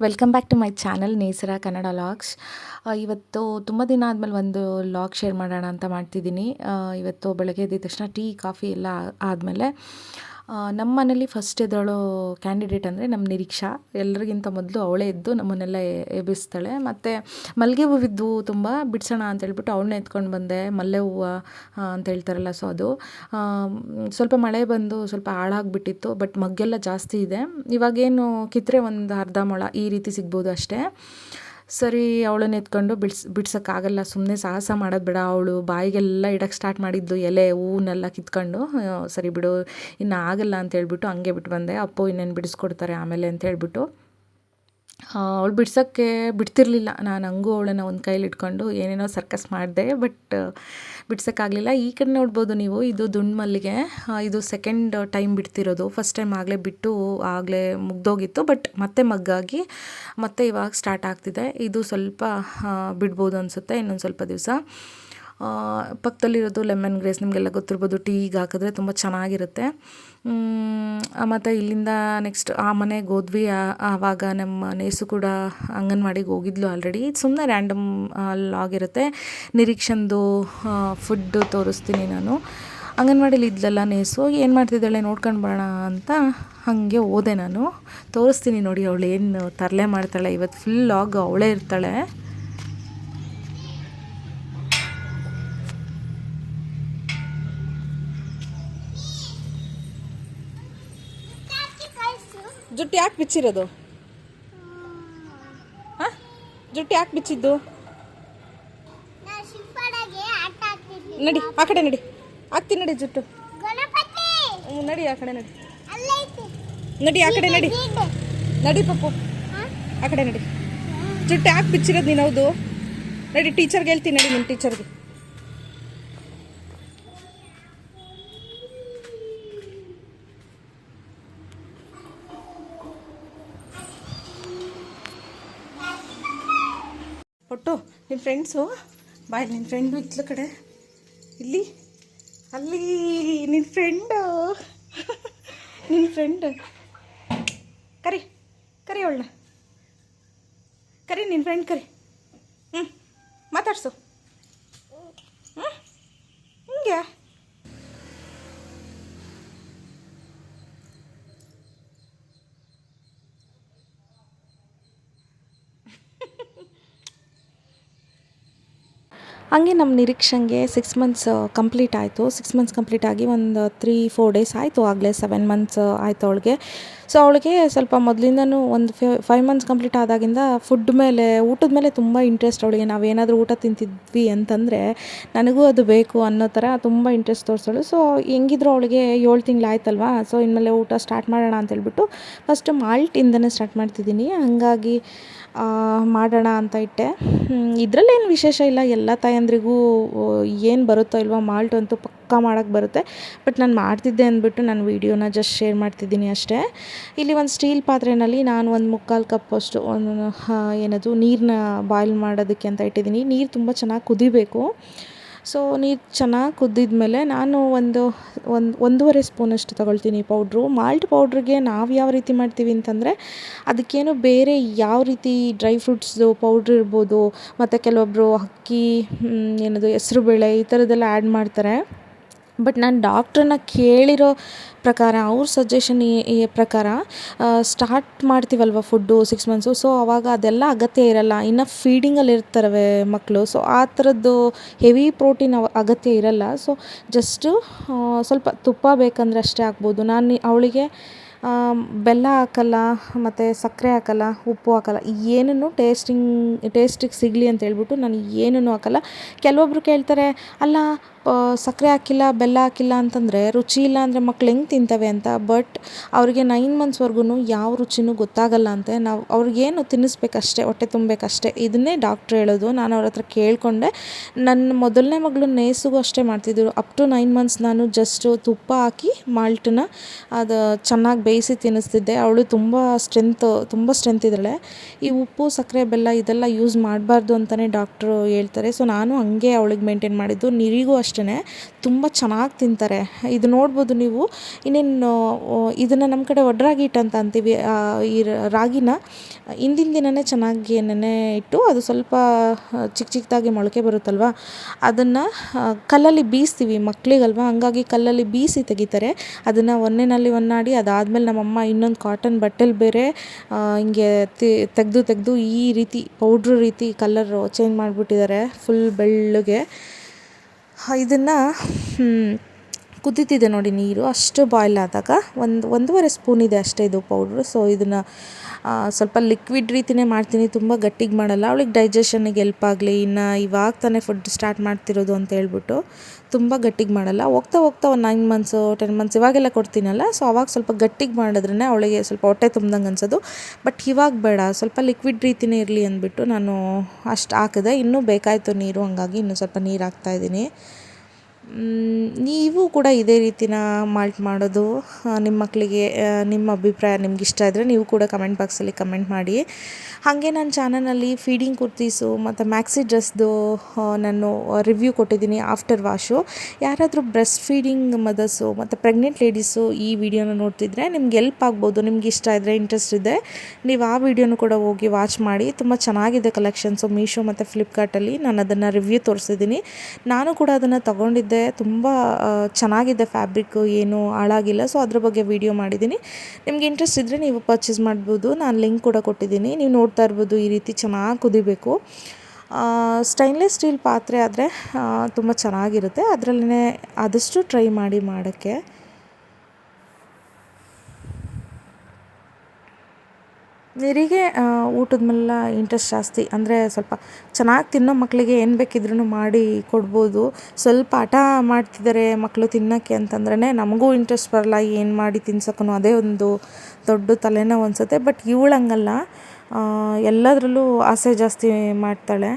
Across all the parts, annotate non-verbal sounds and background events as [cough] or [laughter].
Welcome back to my channel Nesara Kannada logs ಇವತ್ತು ತುಂಬ ದಿನ ಆದಮೇಲೆ ಒಂದು ಲಾಗ್ ಶೇರ್ ಮಾಡೋಣ ಅಂತ ಮಾಡ್ತಿದ್ದೀನಿ. ಇವತ್ತು ಬೆಳಗ್ಗೆ ಎದ್ದ ತಕ್ಷಣ ಟೀ, ಕಾಫಿ ಎಲ್ಲ ಆದಮೇಲೆ ನಮ್ಮ ಮನೇಲಿ ಫಸ್ಟ್ ಎದ್ದವಳು ಕ್ಯಾಂಡಿಡೇಟ್ ಅಂದರೆ ನಮ್ಮ ನಿರೀಕ್ಷಾ. ಎಲ್ಲರಿಗಿಂತ ಮೊದಲು ಅವಳೇ ಎದ್ದು ನಮ್ಮನ್ನೆಲ್ಲ ಎಬ್ಬಿಸ್ತಾಳೆ. ಮತ್ತು ಮಲ್ಲಿಗೆ ಹೂವಿದ್ದು ತುಂಬ ಬಿಡಿಸೋಣ ಅಂತ ಹೇಳ್ಬಿಟ್ಟು ಅವಳನ್ನ ಎತ್ಕೊಂಡು ಬಂದೆ. ಮಲ್ಲೆ ಹೂವು ಅಂತ ಹೇಳ್ತಾರಲ್ಲ ಸೊ ಅದು. ಸ್ವಲ್ಪ ಮಳೆ ಬಂದು ಸ್ವಲ್ಪ ಹಾಳಾಗ್ಬಿಟ್ಟಿತ್ತು ಬಟ್ ಮಗ್ಗೆಲ್ಲ ಜಾಸ್ತಿ ಇದೆ. ಇವಾಗೇನು ಕಿತ್ತರೆ ಒಂದು ಅರ್ಧ ಮೊಳ ಈ ರೀತಿ ಸಿಗ್ಬೋದು ಅಷ್ಟೇ. ಸರಿ ಅವಳನ್ನ ಎತ್ಕೊಂಡು ಬಿಡ್ಸ್, ಬಿಡ್ಸೋಕ್ಕಾಗಲ್ಲ ಸುಮ್ಮನೆ ಸಾಹಸ ಮಾಡೋದು ಬೇಡ. ಅವಳು ಬಾಯಿಗೆಲ್ಲ ಇಡಕ್ಕೆ ಸ್ಟಾರ್ಟ್ ಮಾಡಿದ್ದು ಎಲೆ, ಹೂವನ್ನೆಲ್ಲ ಕಿತ್ಕೊಂಡು ಸರಿ ಬಿಡು, ಇನ್ನು ಆಗಲ್ಲ ಅಂತ ಹೇಳ್ಬಿಟ್ಟು ಹಂಗೆ ಬಿಟ್ಟು ಬಂದೆ. ಅಪ್ಪು ಇನ್ನೇನು ಬಿಡಿಸ್ಕೊಡ್ತಾರೆ ಆಮೇಲೆ ಅಂತ ಹೇಳ್ಬಿಟ್ಟು ಅವಳು ಬಿಡ್ಸೋಕ್ಕೆ ಬಿಡ್ತಿರ್ಲಿಲ್ಲ. ನಾನು ಹಂಗೂ ಅವಳನ್ನ ಒಂದು ಕೈಲಿ ಇಟ್ಕೊಂಡು ಏನೇನೋ ಸರ್ಕಸ್ ಮಾಡಿದೆ ಬಟ್ ಬಿಡ್ಸೋಕ್ಕಾಗಲಿಲ್ಲ. ಈ ಕಡೆ ನೋಡ್ಬೋದು ನೀವು, ಇದು ದುಂಡು ಮಲ್ಲಿಗೆ ಇದು ಸೆಕೆಂಡ್ ಟೈಮ್ ಬಿಡ್ತಿರೋದು. ಫಸ್ಟ್ ಟೈಮ್ ಆಗಲೇ ಬಿಟ್ಟು ಆಗಲೇ ಮುಗ್ದೋಗಿತ್ತು ಬಟ್ ಮತ್ತೆ ಮಗ್ಗಾಗಿ, ಮತ್ತೆ ಇವಾಗ ಸ್ಟಾರ್ಟ್ ಆಗ್ತಿದೆ. ಇದು ಸ್ವಲ್ಪ ಬಿಡ್ಬೋದು ಅನಿಸುತ್ತೆ ಇನ್ನೊಂದು ಸ್ವಲ್ಪ ದಿವಸ. ಪಕ್ಕದಲ್ಲಿರೋದು ಲೆಮನ್ ಗ್ರೇಸ್ ನಿಮಗೆಲ್ಲ ಗೊತ್ತಿರ್ಬೋದು ಟೀಗೆ ಹಾಕಿದ್ರೆ ತುಂಬ ಚೆನ್ನಾಗಿರುತ್ತೆ. ಮತ್ತು ಇಲ್ಲಿಂದ ನೆಕ್ಸ್ಟ್ ಆ ಮನೆಗೆ ಹೋದ್ವಿ ಆವಾಗ ನಮ್ಮ ನೇಸು ಕೂಡ ಅಂಗನವಾಡಿಗೆ ಹೋಗಿದ್ಲು ಆಲ್ರೆಡಿ ಸುಮ್ಮನೆ ರ್ಯಾಂಡಮ್ ಆಗಿರುತ್ತೆ ನಿರೀಕ್ಷಂದು ಫುಡ್ಡು ತೋರಿಸ್ತೀನಿ ನಾನು. ಅಂಗನವಾಡಿಲಿ ಇದ್ಲಲ್ಲ ನೇಸು ಏನು ಮಾಡ್ತಿದ್ದಾಳೆ ನೋಡ್ಕೊಂಡು ಬರೋಣ ಅಂತ ಹಾಗೆ ಹೋದೆ ನಾನು. ತೋರಿಸ್ತೀನಿ ನೋಡಿ ಅವಳು ಏನು ತರಲೆ ಮಾಡ್ತಾಳೆ. ಇವತ್ತು ಫುಲ್ ಲಾಗ್ ಅವಳೇ ಇರ್ತಾಳೆ. ಜುಟ್ಟು ಯಾಕೆ ಬಿಚ್ಚಿರೋದು? ಹಾಂ? ಜುಟ್ಟು ಯಾಕೆ ಬಿಚ್ಚಿದ್ದು? ನಡಿ, ಆ ಕಡೆ ನಡಿ. ಆಗ್ತೀನಿ ನಡಿ ಜುಟ್ಟು. ನಡಿ ಆ ಕಡೆ ನಡಿ. ನಡಿ, ಆ ಕಡೆ ನಡಿ. ನಡಿ ಪಪ್ಪು? ಆ ಕಡೆ ನಡಿ. ಜುಟ್ಟು ಯಾಕೆ ಬಿಚ್ಚಿರೋದು ನೀನು ಹೌದು? ನಡಿ ಟೀಚರ್ಗೆ ಹೇಳ್ತೀನಿ ನಡಿ ನಿಮ್ಮ ಟೀಚರ್ಗೆ ನಿಮ್ಮ ಫ್ರೆಂಡ್ಸು ಬಾಯ್ ನಿನ್ನ ಫ್ರೆಂಡು ಇತ್ಲ ಕಡೆ. ಇಲ್ಲಿ? ಅಲ್ಲಿ ನಿನ್ನ ಫ್ರೆಂಡು ನಿನ್ನ ಫ್ರೆಂಡ್ ಕರಿ ಕರಿ ಅವಳನ್ನ. ಕರಿ ನಿನ್ನ ಫ್ರೆಂಡ್ ಕರಿ. ಹ್ಞೂ ಮಾತಾಡ್ಸು. ಹ್ಞೂ ಹಿಂಗೆ. ಹಂಗೆ ನಮ್ಮ ನಿರೀಕ್ಷೆಗೆ ಸಿಕ್ಸ್ ಮಂತ್ಸ್ ಕಂಪ್ಲೀಟ್ ಆಯಿತು. ಸಿಕ್ಸ್ ಮಂತ್ಸ್ ಕಂಪ್ಲೀಟ್ ಆಗಿ ಒಂದು ತ್ರೀ ಫೋರ್ ಡೇಸ್ ಆಯಿತು ಆಗಲೇ ಸೆವೆನ್ ಮಂತ್ಸ್ ಆಯಿತು ಅವಳಿಗೆ. ಸೊ ಅವಳಿಗೆ ಸ್ವಲ್ಪ ಮೊದಲಿಂದನೂ ಒಂದು ಫೈವ್ ಮಂತ್ಸ್ ಕಂಪ್ಲೀಟ್ ಆದಾಗಿಂದ ಫುಡ್ ಮೇಲೆ, ಊಟದ ಮೇಲೆ ತುಂಬ ಇಂಟ್ರೆಸ್ಟ್ ಅವಳಿಗೆ. ನಾವೇನಾದರೂ ಊಟ ತಿಂತಿದ್ವಿ ಅಂತಂದರೆ ನನಗೂ ಅದು ಬೇಕು ಅನ್ನೋ ಥರ ತುಂಬ ಇಂಟ್ರೆಸ್ಟ್ ತೋರಿಸೋಳು. ಸೊ ಹೆಂಗಿದ್ರು ಅವಳಿಗೆ ಏಳು ತಿಂಗಳು ಆಯ್ತಲ್ವಾ ಸೊ ಇನ್ಮೇಲೆ ಊಟ ಸ್ಟಾರ್ಟ್ ಮಾಡೋಣ ಅಂತ ಹೇಳ್ಬಿಟ್ಟು ಫಸ್ಟ್ ಮಾಲ್ಟಿಂದನೇ ಸ್ಟಾರ್ಟ್ ಮಾಡ್ತಿದ್ದೀನಿ. ಹಂಗಾಗಿ ಮಾಡೋಣ ಅಂತ ಇಟ್ಟೆ. ಇದರಲ್ಲೇನು ವಿಶೇಷ ಇಲ್ಲ. ಎಲ್ಲ ತಾಯಂದ್ರಿಗೂ ಏನು ಬರುತ್ತೋ ಇಲ್ವೋ ಮಾಲ್ಟ್ ಅಂತೂ ಪಕ್ಕಾ ಮಾಡೋಕ್ಕೆ ಬರುತ್ತೆ. ಬಟ್ ನಾನು ಮಾಡ್ತಿದ್ದೆ ಅಂದ್ಬಿಟ್ಟು ನಾನು ವೀಡಿಯೋನ ಜಸ್ಟ್ ಶೇರ್ ಮಾಡ್ತಿದ್ದೀನಿ ಅಷ್ಟೇ. ಇಲ್ಲಿ ಒಂದು ಸ್ಟೀಲ್ ಪಾತ್ರೆಯಲ್ಲಿ ನಾನು ಒಂದು ಮುಕ್ಕಾಲು ಕಪ್ ಅಷ್ಟು, ಒಂದು ಏನದು ನೀರನ್ನ ಬಾಯ್ಲ್ ಮಾಡೋದಕ್ಕೆ ಅಂತ ಇಟ್ಟಿದ್ದೀನಿ. ನೀರು ತುಂಬ ಚೆನ್ನಾಗಿ ಕುದಿಬೇಕು. ಸೊ ನೀರು ಚೆನ್ನಾಗಿ ಕುದ್ದಿದ ಮೇಲೆ ನಾನು ಒಂದು ಒಂದು, ಒಂದೂವರೆ ಸ್ಪೂನಷ್ಟು ತಗೊಳ್ತೀನಿ ಪೌಡ್ರು. ಮಾಲ್ಟ್ ಪೌಡ್ರಿಗೆ ನಾವು ಯಾವ ರೀತಿ ಮಾಡ್ತೀವಿ ಅಂತಂದರೆ ಅದಕ್ಕೇನು ಬೇರೆ ಯಾವ ರೀತಿ ಡ್ರೈ ಫ್ರೂಟ್ಸ್ದು ಪೌಡ್ರ್ ಇರ್ಬೋದು, ಮತ್ತು ಕೆಲವೊಬ್ಬರು ಅಕ್ಕಿ ಏನದು ಹೆಸ್ರು ಬೇಳೆ ಈ ಥರದ್ದೆಲ್ಲ ಆ್ಯಡ್ ಮಾಡ್ತಾರೆ. ಬಟ್ ನಾನು ಡಾಕ್ಟ್ರನ್ನ ಕೇಳಿರೋ ಪ್ರಕಾರ, ಅವ್ರ ಸಜೆಷನ್ ಪ್ರಕಾರ ಸ್ಟಾರ್ಟ್ ಮಾಡ್ತೀವಲ್ವ ಫುಡ್ಡು ಸಿಕ್ಸ್ ಮಂತ್ಸು ಸೊ ಅವಾಗ ಅದೆಲ್ಲ ಅಗತ್ಯ ಇರಲ್ಲ. ಇನ್ನು ಫೀಡಿಂಗಲ್ಲಿ ಇರ್ತಾರವೆ ಮಕ್ಕಳು ಸೊ ಆ ಥರದ್ದು ಹೆವಿ ಪ್ರೋಟೀನ್ ಅಗತ್ಯ ಇರಲ್ಲ. ಸೊ ಜಸ್ಟು ಸ್ವಲ್ಪ ತುಪ್ಪ ಬೇಕಂದ್ರೆ ಅಷ್ಟೇ ಹಾಕ್ಬೋದು ನಾನು ಅವಳಿಗೆ ಬೆಲ್ಲ ಹಾಕಲ್ಲ, ಮತ್ತು ಸಕ್ಕರೆ ಹಾಕಲ್ಲ, ಉಪ್ಪು ಹಾಕಲ್ಲ ಏನನ್ನು ಟೇಸ್ಟಿಂಗ್ ಟೇಸ್ಟಿಗೆ ಸಿಗಲಿ ಅಂತ ಹೇಳ್ಬಿಟ್ಟು ನಾನು ಏನೂ ಹಾಕಲ್ಲ. ಕೆಲವೊಬ್ರು ಕೇಳ್ತಾರೆ, ಅಲ್ಲ ಸಕ್ಕರೆ ಹಾಕಿಲ್ಲ, ಬೆಲ್ಲ ಹಾಕಿಲ್ಲ ಅಂತಂದರೆ ರುಚಿ ಇಲ್ಲ ಅಂದರೆ ಮಕ್ಳು ಹೆಂಗೆ ತಿಂತವೆ ಅಂತ. ಬಟ್ ಅವ್ರಿಗೆ ನೈನ್ ಮಂತ್ಸ್ವರೆಗೂ ಯಾವ ರುಚಿನೂ ಗೊತ್ತಾಗಲ್ಲ ಅಂತೆ ನಾವು ಅವ್ರಿಗೇನು ತಿನ್ನಿಸ್ಬೇಕಷ್ಟೇ, ಹೊಟ್ಟೆ ತುಂಬಬೇಕಷ್ಟೇ, ಇದನ್ನೇ ಡಾಕ್ಟ್ರ್ ಹೇಳೋದು. ನಾನು ಅವ್ರ ಹತ್ರ ಕೇಳಿಕೊಂಡೆ. ನನ್ನ ಮೊದಲನೇ ಮಗಳು ನೇಸಿಗೂ ಅಷ್ಟೇ ಮಾಡ್ತಿದ್ದರು ಅಪ್ ಟು ನೈನ್ ಮಂತ್ಸ್ ನಾನು ಜಸ್ಟು ತುಪ್ಪ ಹಾಕಿ ಮಾಲ್ಟನ್ನ ಅದು ಚೆನ್ನಾಗಿ ಬೇಯಿಸಿ ತಿನ್ನಿಸ್ತಿದ್ದೆ. ಅವಳು ತುಂಬ ಸ್ಟ್ರೆಂತ್ ತುಂಬ ಸ್ಟ್ರೆಂತ್ ಇದ್ದಾಳೆ. ಈ ಉಪ್ಪು, ಸಕ್ಕರೆ, ಬೆಲ್ಲ ಇದೆಲ್ಲ ಯೂಸ್ ಮಾಡಬಾರ್ದು ಅಂತಲೇ ಡಾಕ್ಟ್ರು ಹೇಳ್ತಾರೆ. ಸೊ ನಾನು ಹಂಗೆ ಅವಳಿಗೆ ಮೇಂಟೈನ್ ಮಾಡಿದ್ದು. ನಿರಿಗೂ ಅಷ್ಟೇ. ಅಷ್ಟೇ ತುಂಬ ಚೆನ್ನಾಗಿ ತಿಂತಾರೆ. ಇದು ನೋಡ್ಬೋದು ನೀವು. ಇನ್ನೇನು ಇದನ್ನು ನಮ್ಮ ಕಡೆ ಒಡ್ರಾಗಿ ಹಿಟ್ಟು ಅಂತ ಅಂತೀವಿ. ಈ ರಾಗಿನ ಹಿಂದಿನ ದಿನವೇ ಚೆನ್ನಾಗಿ ನೆನೆ ಇಟ್ಟು ಅದು ಸ್ವಲ್ಪ ಚಿಕ್ಕ ಚಿಕ್ಕದಾಗಿ ಮೊಳಕೆ ಬರುತ್ತಲ್ವ? ಅದನ್ನು ಕಲ್ಲಲ್ಲಿ ಬೀಸ್ತೀವಿ ಮಕ್ಕಳಿಗಲ್ವ ಹಂಗಾಗಿ ಕಲ್ಲಲ್ಲಿ ಬೀಸಿ ತೆಗಿತಾರೆ. ಅದನ್ನು ಒನ್ನೆನಲ್ಲಿ ಒನ್ನಾಡಿ ಅದಾದಮೇಲೆ ನಮ್ಮಮ್ಮ ಇನ್ನೊಂದು ಕಾಟನ್ ಬಟ್ಟೆಲಿ ಬೇರೆ ಹಿಂಗೆ ತೆಗೆದು ತೆಗೆದು ಈ ರೀತಿ ಪೌಡ್ರ್ ರೀತಿ ಕಲ್ಲರು ಚೇಂಜ್ ಮಾಡಿಬಿಟ್ಟಿದ್ದಾರೆ. ಫುಲ್ ಬೆಳ್ಳಗೆ. ಇದನ್ನು ಕುದೀತಿದೆ ನೋಡಿ ನೀರು. ಅಷ್ಟು ಬಾಯ್ಲ್ ಆದಾಗ ಒಂದು, ಒಂದೂವರೆ ಸ್ಪೂನ್ ಇದೆ ಅಷ್ಟೇ ಇದು ಪೌಡ್ರು ಸೊ ಇದನ್ನು ಸ್ವಲ್ಪ ಲಿಕ್ವಿಡ್ ರೀತಿಯೇ ಮಾಡ್ತೀನಿ. ತುಂಬ ಗಟ್ಟಿಗೆ ಮಾಡಲ್ಲ. ಅವಳಿಗೆ ಡೈಜೆಷನ್ನಿಗೆ ಎಲ್ಪ್ ಆಗಲಿ, ಇನ್ನು ಇವಾಗ ತಾನೇ ಫುಡ್ ಸ್ಟಾರ್ಟ್ ಮಾಡ್ತಿರೋದು ಅಂತ ಹೇಳ್ಬಿಟ್ಟು ತುಂಬ ಗಟ್ಟಿಗೆ ಮಾಡಲ್ಲ. ಹೋಗ್ತಾ ಹೋಗ್ತಾ ಒಂದು ನೈನ್ ಮಂತ್ಸು ಟೆನ್ ಮಂತ್ಸ್ ಇವಾಗೆಲ್ಲ ಕೊಡ್ತೀನಲ್ಲ. ಸೊ ಅವಾಗ ಸ್ವಲ್ಪ ಗಟ್ಟಿಗೆ ಮಾಡಿದ್ರೇ ಅವಳಿಗೆ ಸ್ವಲ್ಪ ಹೊಟ್ಟೆ ತುಂಬ್ದಂಗೆ ಅನ್ಸೋದು. ಬಟ್ ಇವಾಗ ಬೇಡ. ಸ್ವಲ್ಪ ಲಿಕ್ವಿಡ್ ರೀತಿಯೇ ಇರಲಿ ಅಂದ್ಬಿಟ್ಟು ನಾನು ಅಷ್ಟು ಹಾಕಿದೆ. ಇನ್ನೂ ಬೇಕಾಯಿತು ನೀರು. ಹಂಗಾಗಿ ಇನ್ನೂ ಸ್ವಲ್ಪ ನೀರು ಹಾಕ್ತಾಯಿದ್ದೀನಿ ನೀವು ಕೂಡ ಇದೇ ರೀತಿನ ಮಾಲ್ಟ್ ಮಾಡೋದು ನಿಮ್ಮ ಮಕ್ಕಳಿಗೆ ನಿಮ್ಮ ಅಭಿಪ್ರಾಯ ನಿಮ್ಗೆ ಇಷ್ಟ ಇದ್ದರೆ ನೀವು ಕೂಡ ಕಮೆಂಟ್ ಬಾಕ್ಸಲ್ಲಿ ಕಮೆಂಟ್ ಮಾಡಿ. ಹಾಗೆ ನನ್ನ ಚಾನಲಲ್ಲಿ ಫೀಡಿಂಗ್ ಕುರ್ತೀಸು ಮತ್ತು ಮ್ಯಾಕ್ಸಿ ಡ್ರೆಸ್ದು ನಾನು ರಿವ್ಯೂ ಕೊಟ್ಟಿದ್ದೀನಿ ಆಫ್ಟರ್ ವಾಶು ಯಾರಾದರೂ ಬ್ರೆಸ್ಟ್ ಫೀಡಿಂಗ್ ಮದರ್ಸು ಮತ್ತು ಪ್ರೆಗ್ನೆಂಟ್ ಲೇಡೀಸು ಈ ವಿಡಿಯೋನ ನೋಡ್ತಿದ್ರೆ ನಿಮ್ಗೆ ಎಲ್ಪ್ ಆಗ್ಬೋದು, ನಿಮ್ಗೆ ಇಷ್ಟ ಇದ್ದರೆ ಇಂಟ್ರೆಸ್ಟ್ ಇದೆ, ನೀವು ಆ ವಿಡಿಯೋನು ಕೂಡ ಹೋಗಿ ವಾಚ್ ಮಾಡಿ. ತುಂಬ ಚೆನ್ನಾಗಿದೆ ಕಲೆಕ್ಷನ್ಸು ಮೀಶೋ ಮತ್ತು ಫ್ಲಿಪ್ಕಾರ್ಟಲ್ಲಿ ನಾನು ಅದನ್ನು ರಿವ್ಯೂ ತೋರಿಸಿದ್ದೀನಿ. ನಾನು ಕೂಡ ಅದನ್ನು ತಗೊಂಡಿದ್ದೆ ತುಂಬ ಚೆನ್ನಾಗಿದೆ ಫ್ಯಾಬ್ರಿಕ್ಕು ಏನು ಹಾಳಾಗಿಲ್ಲ. ಸೊ ಅದ್ರ ಬಗ್ಗೆ ವಿಡಿಯೋ ಮಾಡಿದ್ದೀನಿ. ನಿಮ್ಗೆ ಇಂಟ್ರೆಸ್ಟ್ ಇದ್ದರೆ ನೀವು ಪರ್ಚೇಸ್ ಮಾಡ್ಬೋದು. ನಾನು ಲಿಂಕ್ ಕೂಡ ಕೊಟ್ಟಿದ್ದೀನಿ. ನೀವು ನೋಡ್ತಾ ಇರ್ಬೋದು ಈ ರೀತಿ ಚೆನ್ನಾಗಿ ಕುದಿಬೇಕು. ಸ್ಟೈನ್ಲೆಸ್ ಸ್ಟೀಲ್ ಪಾತ್ರೆ ಆದರೆ ತುಂಬ ಚೆನ್ನಾಗಿರುತ್ತೆ. ಅದರಲ್ಲೇ ಆದಷ್ಟು ಟ್ರೈ ಮಾಡಿ ಮಾಡೋಕ್ಕೆ. ನೀರಿಗೆ ಊಟದ ಮೇಲೆಲ್ಲ ಇಂಟ್ರೆಸ್ಟ್ ಜಾಸ್ತಿ. ಅಂದರೆ ಸ್ವಲ್ಪ ಚೆನ್ನಾಗಿ ತಿನ್ನೋ ಮಕ್ಕಳಿಗೆ ಏನು ಬೇಕಿದ್ರೂ ಮಾಡಿ ಕೊಡ್ಬೋದು. ಸ್ವಲ್ಪ ಹಠ ಮಾಡ್ತಿದ್ದಾರೆ ಮಕ್ಕಳು ತಿನ್ನೋಕ್ಕೆ ಅಂತಂದ್ರೇ ನಮಗೂ ಇಂಟ್ರೆಸ್ಟ್ ಬರಲ್ಲ ಏನು ಮಾಡಿ ತಿನ್ಸೋಕ್ಕೂ ಅದೇ ಒಂದು ದೊಡ್ಡ ತಲೆನೋವು ಅನಿಸುತ್ತೆ. ಬಟ್ ಇವಳು ಹಂಗಲ್ಲ. ಎಲ್ಲದರಲ್ಲೂ ಆಸೆ ಜಾಸ್ತಿ ಮಾಡ್ತಾಳೆ.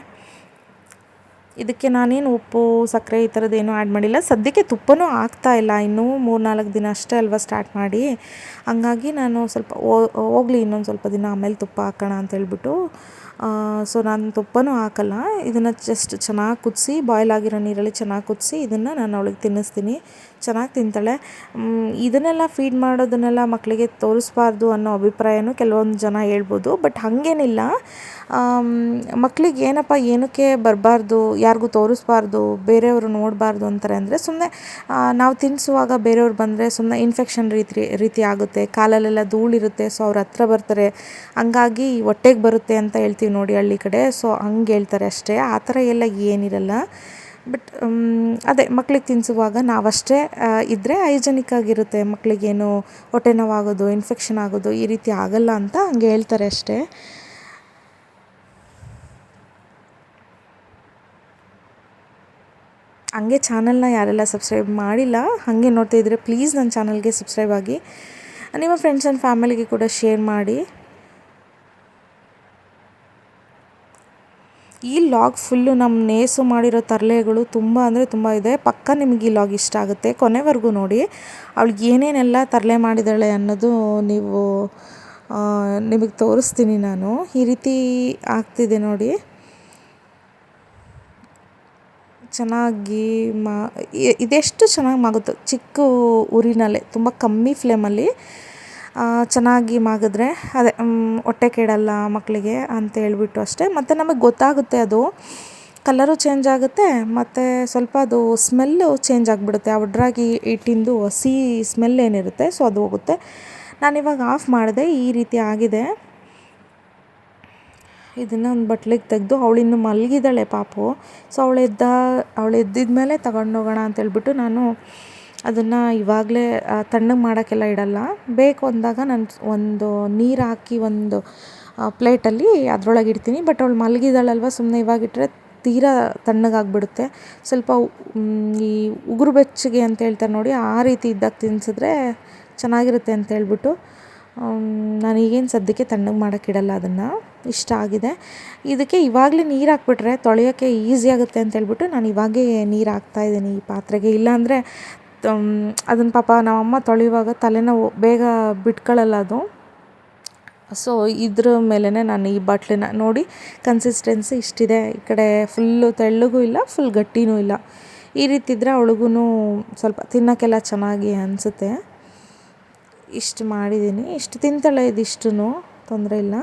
ಇದಕ್ಕೆ ನಾನೇನು ಉಪ್ಪು, ಸಕ್ಕರೆ ಈ ಥರದ್ದೇನು ಆ್ಯಡ್ ಮಾಡಿಲ್ಲ. ಸದ್ಯಕ್ಕೆ ತುಪ್ಪನೂ ಆಗ್ತಾ ಇಲ್ಲ. ಇನ್ನೂ ಮೂರು ನಾಲ್ಕು ದಿನ ಅಷ್ಟೇ ಅಲ್ವಾ ಸ್ಟಾರ್ಟ್ ಮಾಡಿ. ಹಂಗಾಗಿ ನಾನು ಸ್ವಲ್ಪ ಹೋಗಲಿ ಇನ್ನೊಂದು ಸ್ವಲ್ಪ ದಿನ ಆಮೇಲೆ ತುಪ್ಪ ಹಾಕೋಣ ಅಂತ ಹೇಳ್ಬಿಟ್ಟು ಸೊ ನಾನು ತುಪ್ಪನೂ ಹಾಕಲ್ಲ. ಇದನ್ನು ಜಸ್ಟ್ ಚೆನ್ನಾಗಿ ಕುದಿಸಿ ಬಾಯ್ಲ್ ಆಗಿರೋ ನೀರಲ್ಲಿ ಚೆನ್ನಾಗಿ ಕುದಿಸಿ, ಇದನ್ನು ನಾನು ಅವಳಿಗೆ ತಿನ್ನಿಸ್ತೀನಿ. ಚೆನ್ನಾಗಿ ತಿಂತಾಳೆ. ಇದನ್ನೆಲ್ಲ ಫೀಡ್ ಮಾಡೋದನ್ನೆಲ್ಲ ಮಕ್ಕಳಿಗೆ ತೋರಿಸ್ಬಾರ್ದು ಅನ್ನೋ ಅಭಿಪ್ರಾಯನೂ ಕೆಲವೊಂದು ಜನ ಹೇಳ್ಬೋದು. ಬಟ್ ಹಾಗೇನಿಲ್ಲ. ಮಕ್ಕಳಿಗೆ ಏನಪ್ಪ, ಏನಕ್ಕೆ ಬರಬಾರ್ದು, ಯಾರಿಗೂ ತೋರಿಸ್ಬಾರ್ದು, ಬೇರೆಯವರು ನೋಡಬಾರ್ದು ಅಂತಾರೆ ಅಂದರೆ ಸುಮ್ಮನೆ ನಾವು ತಿನ್ನಿಸುವಾಗ ಬೇರೆಯವ್ರು ಬಂದರೆ ಸುಮ್ಮನೆ ಇನ್ಫೆಕ್ಷನ್ ರೀತಿ ರೀತಿ ಆಗುತ್ತೆ. ಕಾಲಲ್ಲೆಲ್ಲ ಧೂಳಿರುತ್ತೆ ಸೊ ಅವ್ರ ಹತ್ರ ಬರ್ತಾರೆ. ಹಂಗಾಗಿ ಹೊಟ್ಟೆಗೆ ಬರುತ್ತೆ ಅಂತ ಹೇಳ್ತೀವಿ. ನೋಡಿ ಹಳ್ಳಿ ಕಡೆ. ಸೊ ಹಂಗೆ ಹೇಳ್ತಾರೆ ಅಷ್ಟೇ. ಆ ಥರ ಎಲ್ಲ ಏನಿರಲ್ಲ. ಬಟ್ ಅದೇ ಮಕ್ಳಿಗೆ ತಿನ್ನಿಸುವಾಗ ನಾವಷ್ಟೇ ಇದ್ದರೆ ಹೈಜೆನಿಕ್ ಆಗಿರುತ್ತೆ. ಮಕ್ಕಳಿಗೇನು ಹೊಟ್ಟೆ ನೋವಾಗೋದು ಇನ್ಫೆಕ್ಷನ್ ಆಗೋದು ಈ ರೀತಿ ಆಗಲ್ಲ ಅಂತ ಹಂಗೆ ಹೇಳ್ತಾರೆ ಅಷ್ಟೇ. ಹಂಗೆ ಚಾನಲ್ನ ಯಾರೆಲ್ಲ ಸಬ್ಸ್ಕ್ರೈಬ್ ಮಾಡಿಲ್ಲ, ಹಾಗೆ ನೋಡ್ತಾ ಇದ್ದರೆ ಪ್ಲೀಸ್ ನನ್ನ ಚಾನಲ್ಗೆ ಸಬ್ಸ್ಕ್ರೈಬ್ ಆಗಿ. ನಿಮ್ಮ ಫ್ರೆಂಡ್ಸ್ ಆ್ಯಂಡ್ ಫ್ಯಾಮಿಲಿಗೆ ಕೂಡ ಶೇರ್ ಮಾಡಿ. ಈ ಲಾಗ್ ಫುಲ್ಲು ನಮ್ಮ ನೇಸು ಮಾಡಿರೋ ತರಲೆಗಳು ತುಂಬ ಅಂದರೆ ತುಂಬ ಇದೆ. ಪಕ್ಕ ನಿಮಗೆ ಈ ಲಾಗ್ ಇಷ್ಟ ಆಗುತ್ತೆ. ಕೊನೆವರೆಗೂ ನೋಡಿ ಅವಳಿಗೆ ಏನೇನೆಲ್ಲ ತರಲೆ ಮಾಡಿದ್ದಾಳೆ ಅನ್ನೋದು ನೀವು ನಿಮಗೆ ತೋರಿಸ್ತೀನಿ ನಾನು. ಈ ರೀತಿ ಆಗ್ತಿದೆ ನೋಡಿ. ಚೆನ್ನಾಗಿ ಮಾ ಇದೆಷ್ಟು ಚೆನ್ನಾಗಿ ಮಾಗುತ್ತೋ, ಚಿಕ್ಕ ಊರಿನಲ್ಲೇ, ತುಂಬ ಕಮ್ಮಿ ಫ್ಲೇಮಲ್ಲಿ. ಚೆನ್ನಾಗಿ ಮಾಗಿದ್ರೆ ಅದೇ ಹೊಟ್ಟೆ ಕೆಡಲ್ಲ ಮಕ್ಕಳಿಗೆ ಅಂತ ಹೇಳ್ಬಿಟ್ಟು ಅಷ್ಟೇ. ಮತ್ತು ನಮಗೆ ಗೊತ್ತಾಗುತ್ತೆ ಅದು ಕಲರು ಚೇಂಜ್ ಆಗುತ್ತೆ, ಮತ್ತು ಸ್ವಲ್ಪ ಅದು ಸ್ಮೆಲ್ಲು ಚೇಂಜ್ ಆಗಿಬಿಡುತ್ತೆ. ಆ ಒಡ್ರಾಗಿ ಇಟ್ಟಿಂದು ಹಸಿ ಸ್ಮೆಲ್ ಏನಿರುತ್ತೆ ಸೊ ಅದು ಹೋಗುತ್ತೆ. ನಾನಿವಾಗ ಆಫ್ ಮಾಡಿದೆ, ಈ ರೀತಿ ಆಗಿದೆ. ಇದನ್ನು ಒಂದು ಬಟ್ಲಿಗೆ ತೆಗೆದು ಅವಳಿನ್ನು ಮಲಗಿದ್ದಾಳೆ ಪಾಪು. ಸೊ ಅವಳೆದ್ದ ಎದ್ದ, ಅವಳು ಎದ್ದಿದ ಮೇಲೆ ತಗೊಂಡೋಗೋಣ ಅಂತೇಳ್ಬಿಟ್ಟು ನಾನು ಅದನ್ನು ಇವಾಗಲೇ ತಣ್ಣಗೆ ಮಾಡೋಕ್ಕೆಲ್ಲ ಇಡಲ್ಲ. ಬೇಕು ಅಂದಾಗ ನಾನು ಒಂದು ನೀರು ಹಾಕಿ ಒಂದು ಪ್ಲೇಟಲ್ಲಿ ಅದರೊಳಗೆ ಇಡ್ತೀನಿ. ಬಟ್ ಅವಳು ಮಲಗಿದಾಳಲ್ವ ಸುಮ್ಮನೆ ಇವಾಗಿಟ್ಟರೆ ತೀರಾ ತಣ್ಣಗಾಗ್ಬಿಡುತ್ತೆ ಸ್ವಲ್ಪ ಈ ಉಗುರು ಬೆಚ್ಚಗೆ ಅಂತ ಹೇಳ್ತಾರೆ ನೋಡಿ, ಆ ರೀತಿ ಇದ್ದಾಗ ತಿನ್ಸಿದ್ರೆ ಚೆನ್ನಾಗಿರುತ್ತೆ ಅಂತ ಹೇಳ್ಬಿಟ್ಟು ನಾನು ಈಗೇನು ಸದ್ಯಕ್ಕೆ ತಣ್ಣಗೆ ಮಾಡೋಕ್ಕಿಡಲ್ಲ ಅದನ್ನು. ಇಷ್ಟ ಆಗಿದೆ. ಇದಕ್ಕೆ ಇವಾಗಲೇ ನೀರು ಹಾಕ್ಬಿಟ್ರೆ ತೊಳೆಯೋಕ್ಕೆ ಈಸಿ ಆಗುತ್ತೆ ಅಂತ ಹೇಳ್ಬಿಟ್ಟು ನಾನು ಇವಾಗೇ ನೀರು ಹಾಕ್ತಾಯಿದ್ದೀನಿ ಈ ಪಾತ್ರೆಗೆ. ಇಲ್ಲಾಂದರೆ ಅದನ್ನು ಪಾಪ ನಮ್ಮಮ್ಮ ತೊಳೆಯುವಾಗ ತಲೆನೋವು ಬೇಗ ಬಿಟ್ಕೊಳ್ಳಲ್ಲ ಅದು. ಸೊ ಇದ್ರ ಮೇಲೇ ನಾನು ಈ ಬಾಟ್ಲಿನ ನೋಡಿ ಕನ್ಸಿಸ್ಟೆನ್ಸಿ ಇಷ್ಟಿದೆ. ಈ ಕಡೆ ಫುಲ್ಲು ತೆಳ್ಳಗೂ ಇಲ್ಲ ಫುಲ್ ಗಟ್ಟಿನೂ ಇಲ್ಲ. ಈ ರೀತಿ ಇದ್ದರೆ ಅವಳಿಗೂ ಸ್ವಲ್ಪ ತಿನ್ನೋಕ್ಕೆಲ್ಲ ಚೆನ್ನಾಗಿ ಅನಿಸುತ್ತೆ. ಇಷ್ಟು ಮಾಡಿದ್ದೀನಿ ಇಷ್ಟು ತಿಂತಾಳೆ ಇದಿಷ್ಟು ತೊಂದರೆ ಇಲ್ಲ.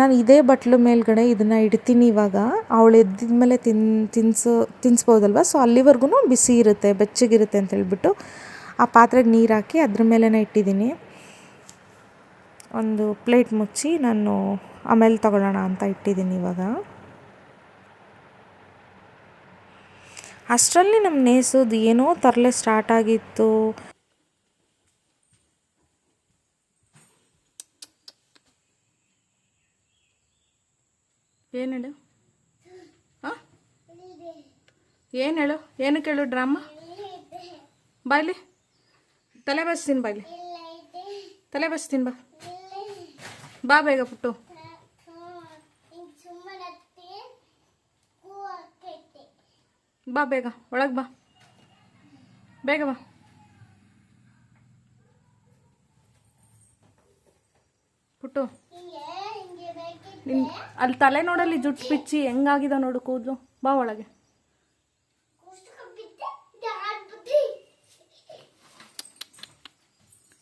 ನಾನು ಇದೇ ಬಟ್ಲು ಮೇಲ್ಗಡೆ ಇದನ್ನು ಇಡ್ತೀನಿ ಇವಾಗ. ಅವಳು ಎದ್ದಿದ ಮೇಲೆ ತಿನ್, ತಿನ್ಸು ತಿನ್ನಿಸ್ಬೋದಲ್ವ ಸೊ ಅಲ್ಲಿವರೆಗೂ ಬಿಸಿ ಇರುತ್ತೆ, ಬೆಚ್ಚಗಿರುತ್ತೆ ಅಂತ ಹೇಳ್ಬಿಟ್ಟು ಆ ಪಾತ್ರೆಗೆ ನೀರು ಹಾಕಿ ಅದ್ರ ಮೇಲೇ ಇಟ್ಟಿದ್ದೀನಿ. ಒಂದು ಪ್ಲೇಟ್ ಮುಚ್ಚಿ ನಾನು ಆಮೇಲೆ ತಗೊಳ್ಳೋಣ ಅಂತ ಇಟ್ಟಿದ್ದೀನಿ ಇವಾಗ. ಅಷ್ಟರಲ್ಲಿ ನಮ್ಮ ನೇಸೋದು ಏನೋ ತರಲೆ ಸ್ಟಾರ್ಟ್ ಆಗಿತ್ತು. ಏನು ಹೇಳು? ಹಾಂ? ಏನು ಹೇಳು? ಏನಕ್ಕೆ ಹೇಳು ಡ್ರಾಮಾ ಬಾಯ್ಲಿ ತಲೆ ಬಸ್ತೀನಿ ಬಾಯ್ಲಿ ತಲೆ ಬಸ್ತೀನಿ ಬಾ. ಬಾ ಬೇಗ ಪುಟ್ಟು. ಬಾ ಬೇಗ ಒಳಗೆ ಬಾ. ಬೇಗ ಬಾ. ಪುಟ್ಟು. ನಿನ್ ಅಲ್ಲಿ ತಲೆ ನೋಡಲ್ಲಿ ಜುಟ್ ಬಿಚ್ಚಿ ಹೆಂಗಾಗಿದೆ ನೋಡು ಕೂದಲು. ಬಾ ಒಳಗೆ.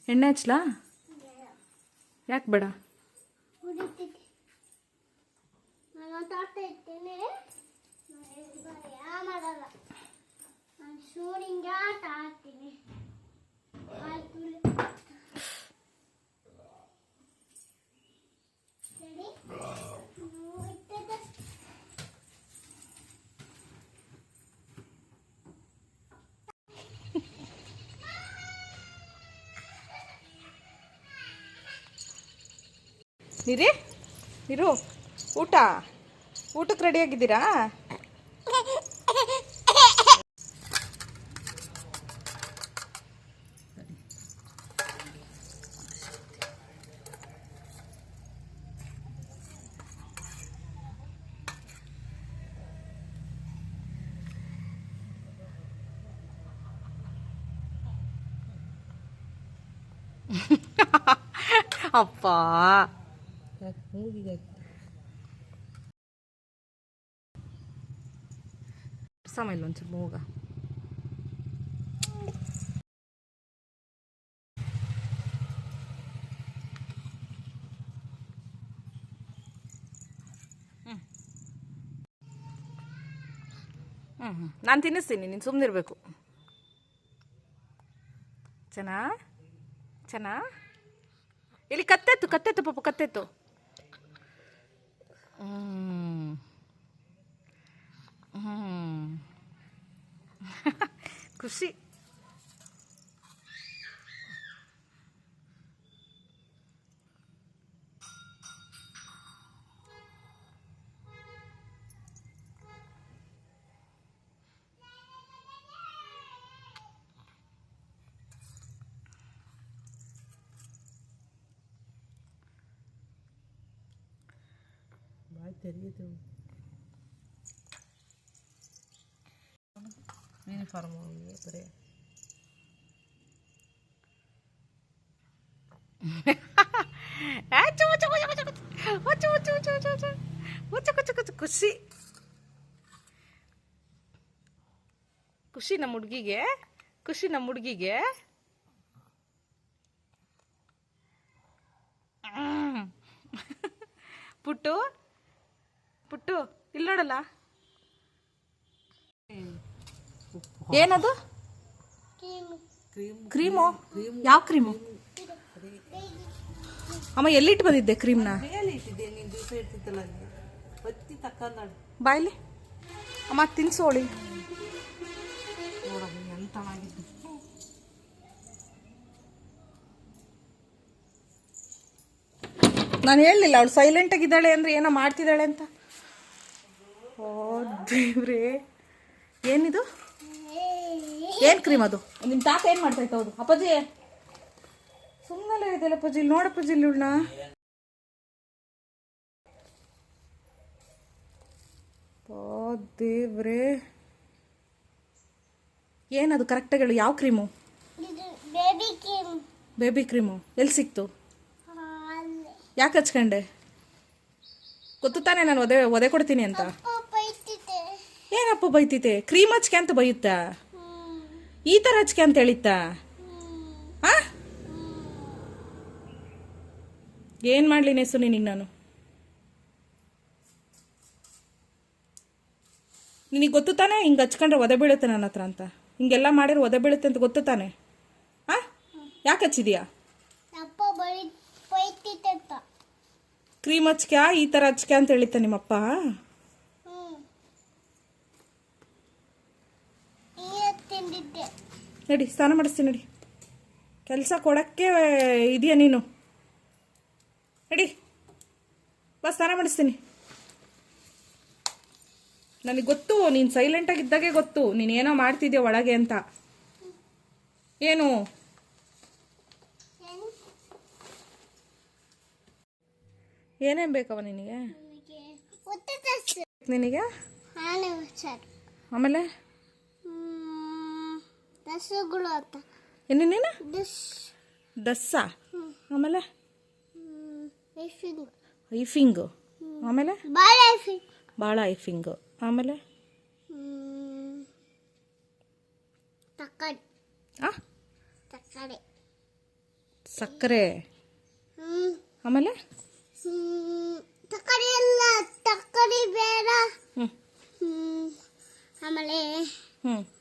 ಎಣ್ಣೆ ಹಚ್ಲಾ? ಯಾಕೆ ಬೇಡ? ನೀರಿ? ಇರು ಊಟ? ಊಟಕ್ಕೆ ರೆಡಿಯಾಗಿದ್ದೀರಾ ಅಪ್ಪ ಸಮಯ ಒಂಚೂರು ಮೂಗ ಹ್ಞೂ ಹ್ಞೂ ನಾನು ತಿನ್ನಿಸ್ತೀನಿ, ನೀನು ಸುಮ್ಮನಿರ್ಬೇಕು ಚೆನ್ನ? ಚೆನ್ನ? ಇಲ್ಲಿ ಕತ್ತೆತ್ತು ಕತ್ತೆತ್ತು ಪಾಪ, ಕತ್ತೆತ್ತು. Hmm. Hmm. [laughs] Kusik. ತೆರೆಯದು ಯೂನಿಫಾರ್ಮ್ ಖುಷಿ ಖುಷಿ ನಮ್ಮ ಹುಡುಗಿಗೆ ಖುಷಿ ನಮ್ಮ ಹುಡುಗಿಗೆ ಪುಟ್ಟು ಪುಟ್ಟು ಇಲ್ಲಿ ನೋಡಲ್ಲ? ಏನದು? ಕ್ರೀಮು. ಯಾವ ಕ್ರೀಮು? ಅಮ್ಮ ಎಲ್ಲಿಟ್ಟು ಬಂದಿದ್ದೆ ಕ್ರೀಮ್ನ? ಬಾಯ್ಲಿ ಅಮ್ಮ ತಿನ್ಸೋಳಿ ನಾನು ಹೇಳಲಿಲ್ಲ ಅವಳು ಸೈಲೆಂಟಾಗಿದ್ದಾಳೆ ಅಂದರೆ ಏನೋ ಮಾಡ್ತಿದ್ದಾಳೆ ಅಂತ. ದೇವ್ರೇ. ಏನಿದು? ಏನು ಕ್ರೀಮ್ ಅದು? ನಿಮ್ಮ ತಾತ ಏನು ಮಾಡ್ತಾ ಇತ್ತು? ಹೌದು. ಅಪ್ಪಾಜಿ. ಸುಮ್ಮನೆ ಇದೆಯಲ್ಲ ಅಪ್ಪಾಜಿ. ಇಲ್ಲಿ ನೋಡಪ್ಪಾಜಿ ಇಲ್ಲಿ ಉಳ್ಳ ದೇವ್ರೆ. ಏನದು ಕರೆಕ್ಟಾಗಿ ಹೇಳು. ಯಾವ cream? Baby cream baby cream ಎಲ್ಲಿ ಸಿಕ್ತು? ಯಾಕೆ ಹಚ್ಕೊಂಡೆ? ಗೊತ್ತು ತಾನೇ ನಾನು ಒದೆ ಒದೆ ಕೊಡ್ತೀನಿ ಅಂತ? ಏನಪ್ಪ ಬೈತಿತೆ ಕ್ರೀಮ್ ಹಚ್ಕೆ ಅಂತ ಬೈಯುತ್ತ? ಈ ಥರ ಹಚ್ಕೆ ಅಂತ ಹೇಳಿತ್ತ? ಆ? ಏನು ಮಾಡಲಿ ನೆಸು ನಿನಗೆ ನಾನು? ನಿನಗೆ ಗೊತ್ತು ತಾನೇ ಹಿಂಗೆ ಹಚ್ಕೊಂಡ್ರೆ ಒದೆ ಬೀಳುತ್ತೆ ನನ್ನ ಹತ್ರ ಅಂತ? ಹಿಂಗೆಲ್ಲ ಮಾಡಿದ್ರೆ ಒದೆ ಬೀಳುತ್ತೆ ಅಂತ ಗೊತ್ತು ತಾನೆ? ಆ? ಯಾಕೆ ಹಚ್ಚಿದ್ಯಾ? ಕ್ರೀಮ್ ಹಚ್ಕ್ಯಾ ಈ ಥರ ಹಚ್ಕ್ಯಾ ಅಂತ ಹೇಳಿತ್ತ ನಿಮ್ಮಪ್ಪ? ನಡಿ. ಸ್ನಾನ ಮಾಡಿಸ್ತೀನಿ ನಡಿ. ಕೆಲಸ ಕೊಡೋಕ್ಕೆ ಇದೆಯಾ ನೀನು? ನಡಿ. ಬಾ ಸ್ನಾನ ಮಾಡಿಸ್ತೀನಿ. ನನಗೆ ಗೊತ್ತು ನೀನು ಸೈಲೆಂಟಾಗಿದ್ದಾಗೆ ಗೊತ್ತು. ನೀನು ಏನೋ ಮಾಡ್ತಿದ್ಯಾ ಒಳಗೆ ಅಂತ. ಏನು? ಏನು? ಏನೇನು ಬೇಕವ ನಿನಗೆ? ನನಗೆ ಆಮೇಲೆ? ದಸಗಳು ಅಂತ. ಏನೇನೇನು ದಸ್. ದಸ್ಸ. ಆಮೇಲೆ? ಐಫಿಂಗ್ ಐಫಿಂಗು ಆಮೇಲೆ? ಭಾಳ ಐಫಿಂಗ್ ಭಾಳ ಐಫಿಂಗು ಆಮೇಲೆ? ತಕ್ಕಡಿ ಆ? ತಕ್ಕಡಿ ಸಕ್ಕರೆ. ಆಮೇಲೆ? ತಕ್ಕಡಿ ಎಲ್ಲ ತಕ್ಕಡಿ ಬೇಡ. ಆಮೇಲೆ? ಹ್ಞೂ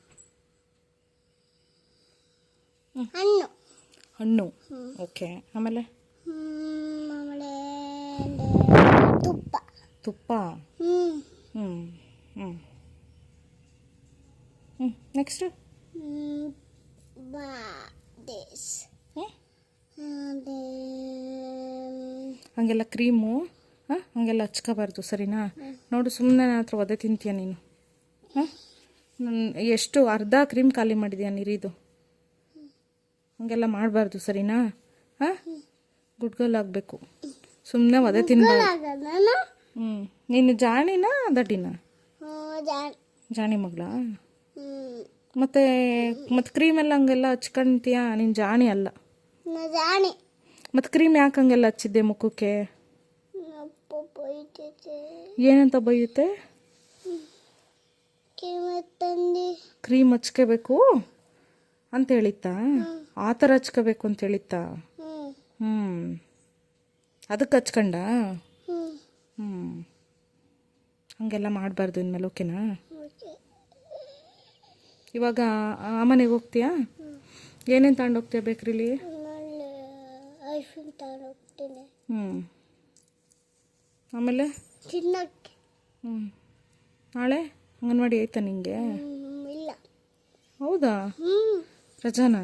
ಹಣ್ಣು. ಹಣ್ಣು. ಓಕೆ ಆಮೇಲೆ? ತುಪ್ಪ. ತುಪ್ಪ? ಹ್ಞೂ ಹ್ಞೂ ಹ್ಞೂ ನೆಕ್ಸ್ಟು ಹ್ಞೂ ಅದೇ ಹಂಗೆಲ್ಲ ಕ್ರೀಮು ಹಾಂ? ಹಂಗೆಲ್ಲ ಹಚ್ಕೋಬಾರ್ದು ಸರಿನಾ? ನೋಡು ಸುಮ್ಮನೆ ನನ್ನ ಹತ್ರ ಒದೆ ತಿಂತೀಯ ನೀನು. ಹಾಂ? ಎಷ್ಟು ಅರ್ಧ ಕ್ರೀಮ್ ಖಾಲಿ ಮಾಡಿದ್ಯಾ ನೀರಿದು? ಹಂಗೆಲ್ಲ ಮಾಡಬಾರ್ದು ಸರಿನಾ? ಹಾಂ? ಗುಡ್ಗಲ್ ಆಗಬೇಕು. ಸುಮ್ಮನೆ ಒದೆ ತಿನ್ಬಾರ್ದು. ಹ್ಞೂ ನೀನು ಜಾಣಿನಾ ದಡ್ಡಿನ ಜಾಣ ಜಾಣಿ ಮಗಳ? ಮತ್ತೆ ಮತ್ತೆ ಕ್ರೀಮ್ ಎಲ್ಲ ಹಂಗೆಲ್ಲ ಹಚ್ಕೊಂತೀಯ? ನೀನು ಜಾಣಿ ಅಲ್ಲ. ಜಾಣಿ. ಮತ್ತು ಕ್ರೀಮ್ ಯಾಕೆ ಹಂಗೆಲ್ಲ ಹಚ್ಚಿದ್ದೆ ಮುಖಕ್ಕೆ? ಏನಂತ ಬೈಯುತ್ತೆ? ಕ್ರೀಮ್ ಹಚ್ಕೋಬೇಕು? ಅಂತ ಹೇಳಿತ್ತಾ? ಆ ಥರ ಹಚ್ಕೋಬೇಕು ಅಂತ ಹೇಳಿತ್ತಾ? ಹ್ಞೂ ಅದಕ್ಕೆ ಹಚ್ಕಂಡ? ಹ್ಞೂ ಹಂಗೆಲ್ಲ ಮಾಡಬಾರ್ದು ಇನ್ಮೇಲೆ ಓಕೆನಾ ಓಕೆ ಇವಾಗ ಆ ಮನೆಗೆ ಹೋಗ್ತೀಯಾ? ಏನೇನು ತಗೊಂಡೋಗ್ತೀಯ ಬೇಕ್ರಿಲಿ ಬೇಕ್ರಿ ತಗೊಂಡು ಹ್ಞೂ ಆಮೇಲೆ? ತಿನ್ನಕ್ಕೆ. ಹ್ಞೂ ನಾಳೆ? ಅಂಗನವಾಡಿ ಆಯ್ತಾ ನಿಂಗೆ? ಇಲ್ಲ. ಹೌದಾ? ರಜಾನಾ?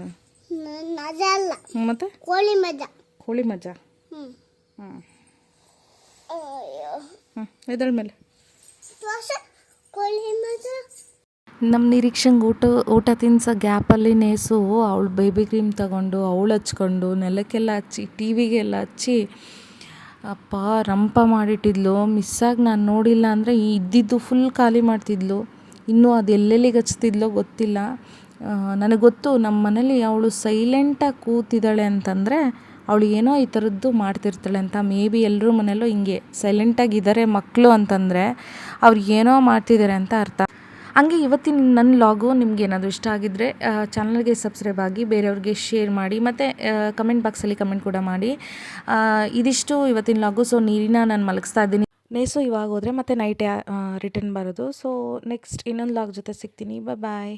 ಅಲ್ಲ ಹ್ಞೂ ಮತ್ತೆ? ಕೋಳಿ ಮಜಾ. ಕೋಳಿ ಮಜಾ? ಹ್ಞೂ ಮೇಲೆ? ದ್ವಾಸ ಕೋಳಿ ಮಜಾ. ನಮ್ಮ ನಿರೀಕ್ಷೆಗೆ ಊಟ ಊಟ ತಿನ್ಸೋ ಗ್ಯಾಪಲ್ಲಿ ನೇಸು ಅವಳು ಬೇಬಿ ಕ್ರೀಮ್ ತಗೊಂಡು ಅವಳು ಹಚ್ಕೊಂಡು ನೆಲಕ್ಕೆಲ್ಲ ಹಚ್ಚಿ ಟಿ ವಿಗೆಲ್ಲ ಹಚ್ಚಿ ಅಪ್ಪ ರಂಪ ಮಾಡಿಟ್ಟಿದ್ಲು ಮಿಸ್ಸಾಗಿ ನಾನು ನೋಡಿಲ್ಲ ಅಂದರೆ ಇದ್ದಿದ್ದು ಫುಲ್ ಖಾಲಿ ಮಾಡ್ತಿದ್ಲು. ಇನ್ನೂ ಅದು ಎಲ್ಲೆಲ್ಲಿಗೆ ಹಚ್ತಿದ್ಲೋ ಗೊತ್ತಿಲ್ಲ. ನನಗೆ ಗೊತ್ತು ನಮ್ಮ ಮನೇಲಿ ಅವಳು ಸೈಲೆಂಟಾಗಿ ಕೂತಿದ್ದಾಳೆ ಅಂತಂದರೆ ಅವಳು ಏನೋ ಈ ಥರದ್ದು ಮಾಡ್ತಿರ್ತಾಳೆ ಅಂತ. ಮೇ ಬಿ ಎಲ್ಲರೂ ಮನೆಯಲ್ಲೂ ಹಿಂಗೆ ಸೈಲೆಂಟಾಗಿದ್ದಾರೆ ಮಕ್ಕಳು ಅಂತಂದರೆ ಅವ್ರು ಏನೋ ಮಾಡ್ತಿದ್ದಾರೆ ಅಂತ ಅರ್ಥ. ಹಂಗೆ ಇವತ್ತಿನ ನನ್ನ ಲಾಗು ನಿಮ್ಗೆ ಏನಾದರೂ ಇಷ್ಟ ಆಗಿದ್ದರೆ ಚಾನಲ್ಗೆ ಸಬ್ಸ್ಕ್ರೈಬ್ ಆಗಿ ಬೇರೆಯವ್ರಿಗೆ ಶೇರ್ ಮಾಡಿ ಮತ್ತು ಕಮೆಂಟ್ ಬಾಕ್ಸಲ್ಲಿ ಕಮೆಂಟ್ ಕೂಡ ಮಾಡಿ. ಇದಿಷ್ಟು ಇವತ್ತಿನ ಲಾಗು ಸೊ ನೀರಿನ ನಾನು ಮಲಗಿಸ್ತಾ ಇದ್ದೀನಿ. ನೇಸು ಇವಾಗ ಹೋದರೆ ಮತ್ತೆ ನೈಟ್ ರಿಟರ್ನ್ ಬರೋದು. ಸೊ ನೆಕ್ಸ್ಟ್ ಇನ್ನೊಂದು ಲಾಗ್ ಜೊತೆ ಸಿಗ್ತೀನಿ. ಬಾಯ್